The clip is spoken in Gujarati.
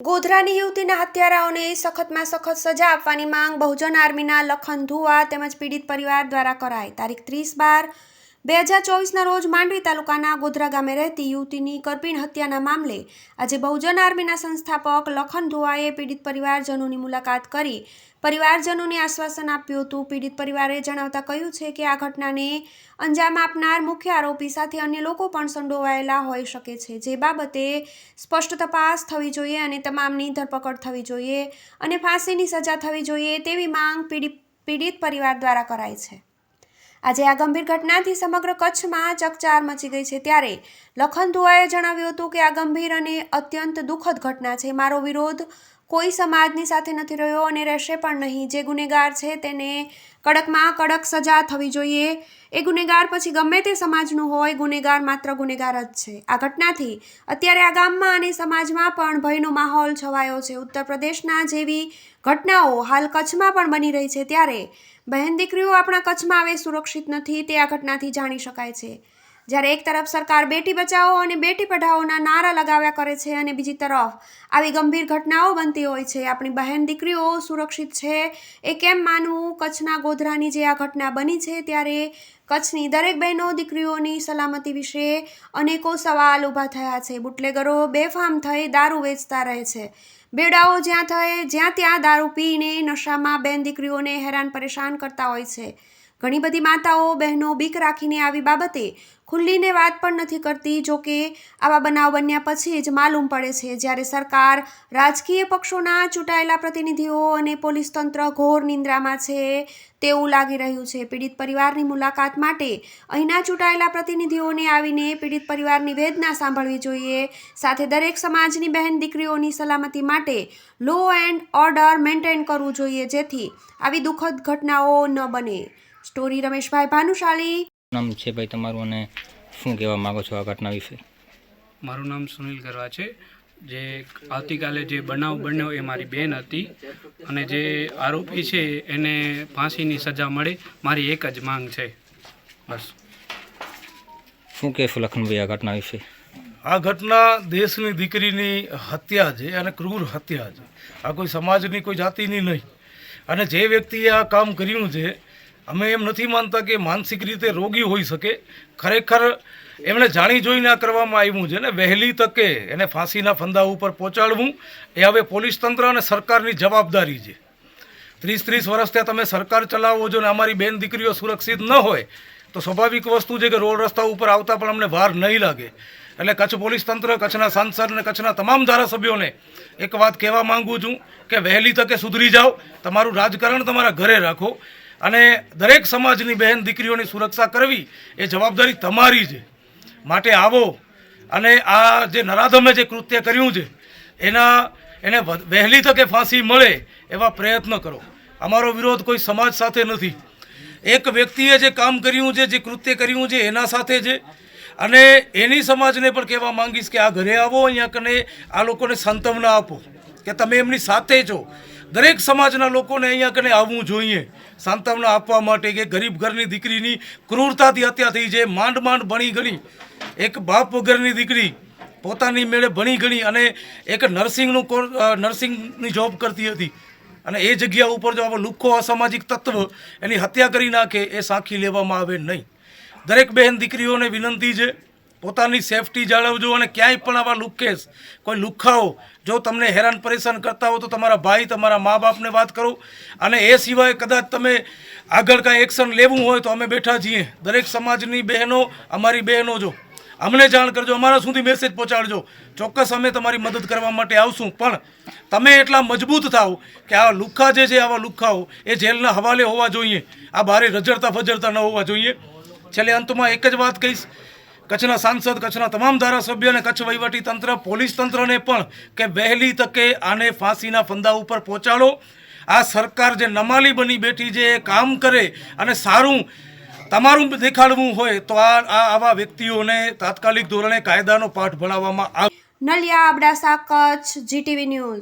ગોધરાની યુવતીના હત્યારાઓને સખતમાં સખત સજા આપવાની માંગ, બહુજન આર્મીના લખન ધુવા તેમજ પીડિત પરિવાર દ્વારા કરાઈ. તારીખ ત્રીસ બાર બે હજાર ચોવીસના રોજ માંડવી તાલુકાના ગોધરા ગામે રહેતી યુવતીની કરપીણ હત્યાના મામલે આજે બહુજન આર્મીના સંસ્થાપક લખન ધોવાએ પીડિત પરિવારજનોની મુલાકાત કરી. પરિવારજનોને આશ્વાસન આપ્યું હતું. પીડિત પરિવારે જણાવતા કહ્યું છે કે આ ઘટનાને અંજામ આપનાર મુખ્ય આરોપી સાથે અન્ય લોકો પણ સંડોવાયેલા હોઈ શકે છે. જે બાબતે સ્પષ્ટ તપાસ થવી જોઈએ અને તમામની ધરપકડ થવી જોઈએ અને ફાંસીની સજા થવી જોઈએ તેવી માંગ પીડિત પીડિત પરિવાર દ્વારા કરાઈ છે. આજે આ ગંભીર ઘટનાથી સમગ્ર કચ્છમાં ચકચાર મચી ગઈ છે. ત્યારે લખન ધુઆએ જણાવ્યું હતું કે આ ગંભીર અને અત્યંત દુઃખદ ઘટના છે. મારો વિરોધ કોઈ સમાજની સાથે નથી રહ્યો અને રહેશે પણ નહીં. જે ગુનેગાર છે તેને કડકમાં કડક સજા થવી જોઈએ. એ ગુનેગાર પછી ગમે તે સમાજનું હોય, ગુનેગાર માત્ર ગુનેગાર જ છે. આ ઘટનાથી અત્યારે આ ગામમાં અને સમાજમાં પણ ભયનો માહોલ છવાયો છે. ઉત્તર પ્રદેશના જેવી ઘટનાઓ હાલ કચ્છમાં પણ બની રહી છે. ત્યારે બહેન દીકરીઓ આપણા કચ્છમાં હવે સુરક્ષિત નથી. તે આ ઘટનાથી જાણી શકાય છે. જ્યારે એક તરફ સરકાર બેટી બચાવો અને બેટી પઢાઓના નારા લગાવ્યા કરે છે અને બીજી તરફ આવી ગંભીર ઘટનાઓ બનતી હોય છે. આપણી બહેન દીકરીઓ સુરક્ષિત છે. એ કેમ માનવું? કચ્છના ગોધરાની જે આ ઘટના બની છે ત્યારે કચ્છની દરેક બહેનો દીકરીઓની સલામતી વિશે અનેકો સવાલ ઊભા થયા છે. બુટલેગરો બેફામ થઈ દારૂ વેચતા રહે છે. બેડાઓ જ્યાં થાય જ્યાં ત્યાં દારૂ પીને નશામાં બેન દીકરીઓને હેરાન પરેશાન કરતા હોય છે. ઘણી બધી માતાઓ, બહેનો બીક રાખીને આવી બાબતે ખુલ્લીને વાત પણ નથી કરતી, જો કે આવા બનાવ બન્યા પછી જ માલુમ પડે છે. જ્યારે સરકાર રાજકીય પક્ષોના ચૂંટાયેલા પ્રતિનિધિઓ અને પોલીસ તંત્ર ઘોર નિંદ્રામાં છે તેવું લાગી રહ્યું છે. પીડિત પરિવારની મુલાકાત માટે અહીંના ચૂંટાયેલા પ્રતિનિધિઓને આવીને પીડિત પરિવારની વેદના સાંભળવી જોઈએ. સાથે દરેક સમાજની બહેન દીકરીઓની સલામતી માટે લો એન્ડ ઓર્ડર મેન્ટેન કરવું જોઈએ જેથી આવી દુઃખદ ઘટનાઓ ન બને. સ્ટોરી રમેશભાઈ ભાનુશાળી નામ છે ભાઈ તમારું અને શું કહેવા માગો છો આ ઘટના વિશે? મારું નામ સુનિલ ગરવા છે. જે આવતીકાલે જે બનાવ બન્યો એ મારી બેન હતી અને જે આરોપી છે એને ફાંસીની સજા મળે મારી એક જ માંગ છે. બસ. શું કહેશો લખનભાઈ આ ઘટના વિશે? આ ઘટના દેશની દીકરીની હત્યા છે અને ક્રૂર હત્યા છે. આ કોઈ સમાજની કોઈ જાતિની નહીં. અને જે વ્યક્તિએ આ કામ કર્યું છે અમે એમ નથી માનતા કે માનસિક રીતે રોગી હોઈ શકે. ખરેખર એમણે જાણી જોઈને આ કરવામાં આવ્યું છે ને વહેલી તકે એને ફાંસીના ફંદા ઉપર પહોંચાડવું એ હવે પોલીસ તંત્ર અને સરકારની જવાબદારી છે. ત્રીસ ત્રીસ વર્ષ ત્યાં તમે સરકાર ચલાવો છો ને અમારી બેન દીકરીઓ સુરક્ષિત ન હોય, તો સ્વાભાવિક વસ્તુ છે કે રોડ રસ્તા ઉપર આવતા પણ અમને વાર નહીં લાગે. એટલે કચ્છ પોલીસ તંત્ર, કચ્છના સાંસદ અને કચ્છના તમામ ધારાસભ્યોને એક વાત કહેવા માંગુ છું કે વહેલી તકે સુધરી જાઓ, તમારું રાજકારણ તમારા ઘરે રાખો. અને દરેક સમાજની બહેન દીકરીઓની સુરક્ષા કરવી એ જવાબદારી તમારી છે. માટે આવો. અને આ જે નરાધમે જે કૃત્ય કર્યું છે, એના, એને વહેલી તકે ફાંસી મળે એવા પ્રયત્ન કરો. અમારો વિરોધ કોઈ સમાજ સાથે નથી. એક વ્યક્તિએ જે કામ કર્યું છે, જે કૃત્ય કર્યું છે, એના સાથે છે. અને એની સમાજને પણ કહેવા માંગીશ કે આ ઘરે આવો અહીંયા કને આ લોકોને સંતવના આપો. કે તમે એમની સાથે છો. દરેક સમાજના લોકોને અહીંયા કને આવવું જોઈએ. સાંત્વના આપવા માટે કે ગરીબ ઘરની દીકરીની ક્રૂરતાથી હત્યા થઈ છે માંડ માંડ ભણી ગણી. એક બાપ વગરની દીકરી પોતાની મેળે ભણી ગણી અને એક નર્સિંગનું કો નર્સિંગની જોબ કરતી હતી. અને એ જગ્યા ઉપર જો આપણે લુખ્ખો અસામાજિક તત્વ એની હત્યા કરી નાખે એ સાંખી લેવામાં આવે નહીં. દરેક બહેન દીકરીઓને વિનંતી છે પોતાની સેફટી જાળવજો અને ક્યાંય પણ આવા લુકેસ કોઈ લુખ્ખાઓ જો તમને હેરાન પરેશાન કરતા હો તો તમારા ભાઈ, તમારા મા બાપને વાત કરો. અને એ સિવાય કદાચ તમે આગળ કાંઈ એક્શન લેવું હોય તો અમે બેઠા છીએ. દરેક સમાજની બહેનો, અમારી બહેનો જો, અમને જાણ કરજો, અમારા સુધી મેસેજ પહોંચાડજો. ચોક્કસ અમે તમારી મદદ કરવા માટે આવશું. પણ તમે એટલા મજબૂત થાઓ કે આ લુખ્ખા જે છે, આવા લુખ્ખાઓ એ જેલના હવાલે હોવા જોઈએ. આ બારે રજડતા ફજડતા ન હોવા જોઈએ. છેલ્લે અંતમાં એક જ વાત કહીશ. કચ્છના સાંસદ, કચ્છના તમામ ધારાસભ્ય અને કચ્છ વહીવટી તંત્ર, પોલીસ તંત્રને પણ કે વહેલી તકે આને ફાંસીના ફંદા ઉપર પહોંચાડો. આ સરકાર જે નમાલી બની બેઠી છે, એ કામ કરે અને સારું તમારું દેખાડવું હોય તો આ આવા વ્યક્તિઓને તાત્કાલિક ધોરણે કાયદાનો પાઠ ભણાવવામાં આવે. Naliya Abdasa Kutch, GTV news.